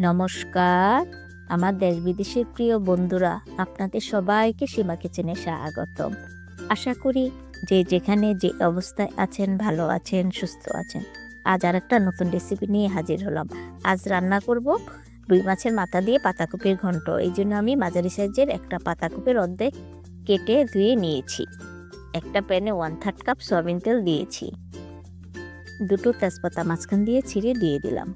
নমস্কার, আমার দেশ বিদেশের প্রিয় বন্ধুরা, আপনাদের সবাইকে সীমা কিচেনে স্বাগতম। আশা করি যে যেখানে যে অবস্থায় আছেন, ভালো আছেন, সুস্থ আছেন। আজ আর একটা নতুন রেসিপি নিয়ে হাজির হলাম। আজ রান্না করব রুই মাছের মাথা দিয়ে পাতাকপির ঘন্ট। এই জন্য আমি মাঝারি সাইজের একটা পাতাকপির অর্ধেক কেটে ধুয়ে নিয়েছি। একটা প্যানে ওয়ান থার্ড কাপ সয়াবিন তেল দিয়েছি। দুটো তেজপাতা মাঝখান দিয়ে ছিঁড়ে দিয়ে দিলাম।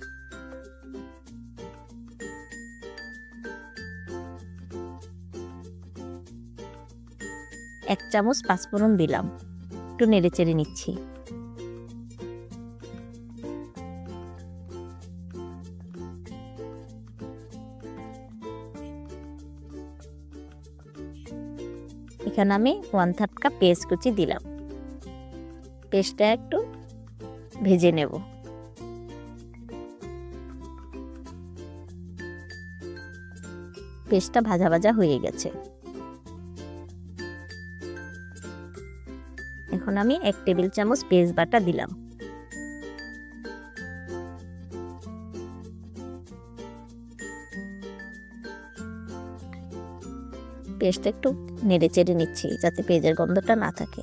এক চামচ পাঁচফোড়ন দিলাম। একটু নেড়ে চেড়ে নিচ্ছি। এখানে আমি ওয়ান থার্ড কাপ পেঁয়াজ কুচি দিলাম। পেস্টটা একটু ভেজে নেব। পেস্টটা ভাজা ভাজা হয়ে গেছে। এখন আমি এক টেবিল চামচ পেঁয়াজ বাটা দিলাম। পেস্টটা একটু নেড়ে চেড়ে নিচ্ছি যাতে পেঁয়াজের গন্ধটা না থাকে।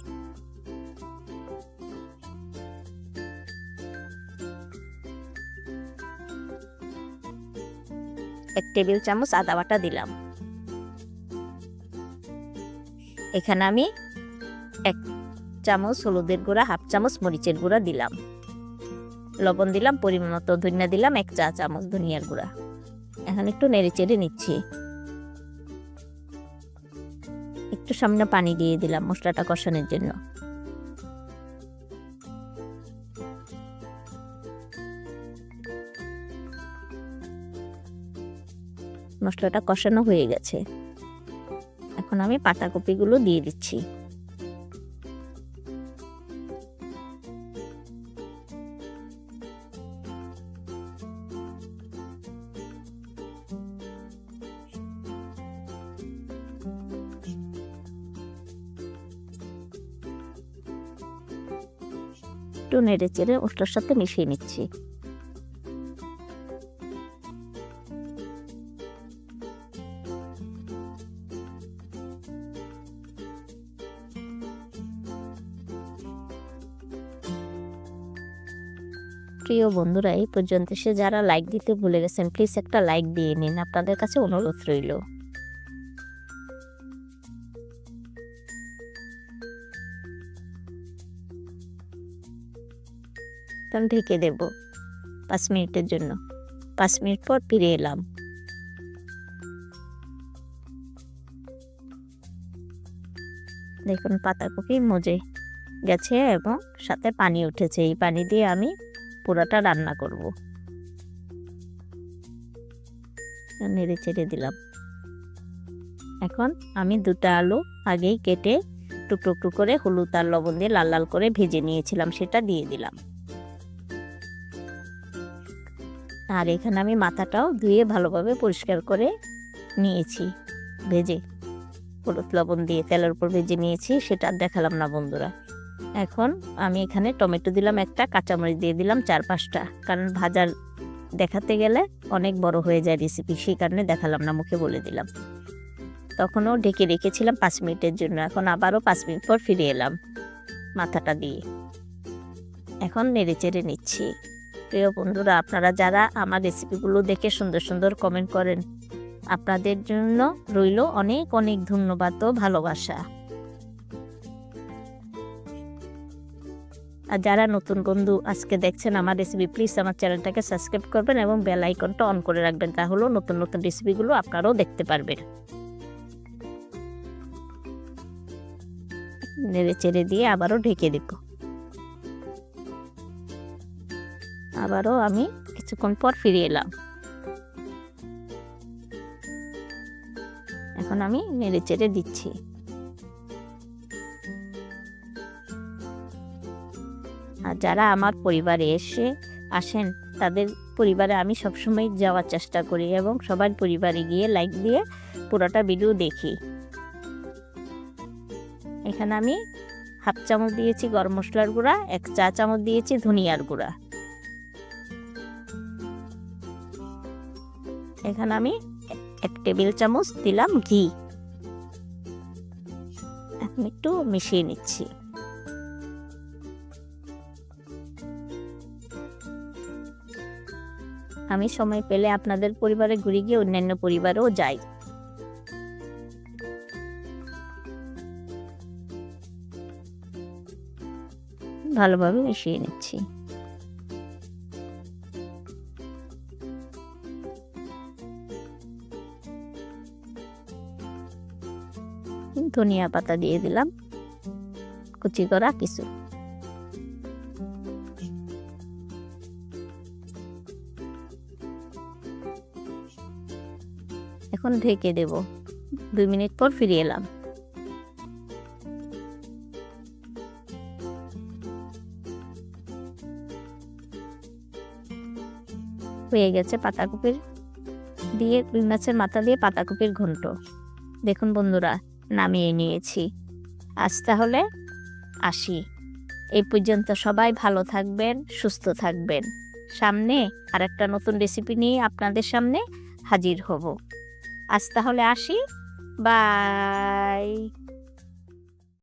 এক টেবিল চামচ আদা বাটা দিলাম। এখানে আমি এক চামচ হলুদের গুঁড়া, হাফ চামচ মরিচের গুঁড়া দিলাম। লবণ দিলাম, পরিমাণ মতো ধনিয়া দিলাম, এক চা চামচ ধনিয়ার গুঁড়া। এখন একটু নেড়ে চেড়ে নিচ্ছি। একটু সামনে পানি দিয়ে দিলাম মশলাটা কষানোর জন্য। মশলাটা কষানো হয়ে গেছে। এখন আমি পাতাকপিগুলো দিয়ে দিচ্ছি। একটু নেড়ে চেড়ে মশলার সাথে মিশিয়ে নিচ্ছি। প্রিয় বন্ধুরা, এই পর্যন্ত। সে যারা লাইক দিতে ভুলে গেছেন প্লিজ একটা লাইক দিয়ে নিন। আপনাদের কাছে অনুরোধ রইল। আমি ঢেকে দেব পাঁচ মিনিটের জন্য। পাঁচ মিনিট পর ফিরে এলাম। দেখুন পাতাকপি মজে গেছে এবং সাথে পানি উঠেছে। এই পানি দিয়ে আমি পুরোটা রান্না করব। নেড়ে চেড়ে দিলাম। এখন আমি দুটা আলু আগেই কেটে টুকরো টুকরো করে হলুদ আর লবণ দিয়ে লাল লাল করে ভেজে নিয়েছিলাম, সেটা দিয়ে দিলাম। আর এখানে আমি মাথাটাও ধুয়ে ভালোভাবে পরিষ্কার করে নিয়েছি। ভেজে হলুদ লবণ দিয়ে তেলের উপর ভেজে নিয়েছি, সেটা দেখালাম না বন্ধুরা। এখন আমি এখানে টমেটো দিলাম একটা, কাঁচামরিচ দিয়ে দিলাম চার পাঁচটা। কারণ ভাজার দেখাতে গেলে অনেক বড় হয়ে যায় রেসিপি সেই কারণে দেখালাম না, মুখে বলে দিলাম। তখনও ঢেকে রেখেছিলাম পাঁচ মিনিটের জন্য, এখন আবারও পাঁচ মিনিট পর ফিরে এলাম মাথাটা দিয়ে। এখন নেড়ে চেড়ে নিচ্ছি। প্রিয় বন্ধুরা, আপনারা যারা আমার রেসিপিগুলো দেখে সুন্দর সুন্দর কমেন্ট করেন, আপনাদের জন্য রইল অনেক অনেক ধন্যবাদ ও ভালোবাসা। আর যারা নতুন বন্ধু আজকে দেখছেন আমার রেসিপি প্লিজ আমার চ্যানেলটাকে সাবস্ক্রাইব করবেন এবং বেল আইকনটা অন করে রাখবেন, তাহলেও নতুন নতুন রেসিপিগুলো আপনারাও দেখতে পারবেন। নেড়ে চেড়ে দিয়ে আবারও ঢেকে দেব। আবারও আমি কিছুক্ষণ পর ফিরে এলাম। এখন আমি নেড়ে চেড়ে দিচ্ছি। আর যারা আমার পরিবারে এসে আসেন, তাদের পরিবারে আমি সবসময় যাওয়ার চেষ্টা করি এবং সবার পরিবারে গিয়ে লাইক দিয়ে পুরোটা ভিডিও দেখি। এখানে আমি হাফ চামচ দিয়েছি গরম মশলার গুঁড়া, এক চা চামচ দিয়েছি ধনিয়ার গুঁড়া। এখানে আমি এক টেবিল চামচ দিলাম ঘি। এখন একটু মিশিয়ে নিচ্ছি। আমি সময় পেলে আপনাদের পরিবারে ঘুরে গিয়ে অন্যান্য পরিবারেও যাই। ভালোভাবে মিশিয়ে নিচ্ছি। ধনিয়া পাতা দিয়ে দিলাম, কুচি করা কিছু। এখন ঢেকে দেব, দুই মিনিট পর ফিরে এলাম। হয়ে গেছে পাতাকপির দিয়ে মাছের মাথা দিয়ে পাতাকপির ঘন্ট। দেখুন বন্ধুরা নামিয়ে নিয়েছি। আজ তাহলে আসি। এই পর্যন্ত সবাই ভালো থাকবেন, সুস্থ থাকবেন। সামনে আর একটা নতুন রেসিপি নিয়ে আপনাদের সামনে হাজির হব। আজ তাহলে আসি। বাই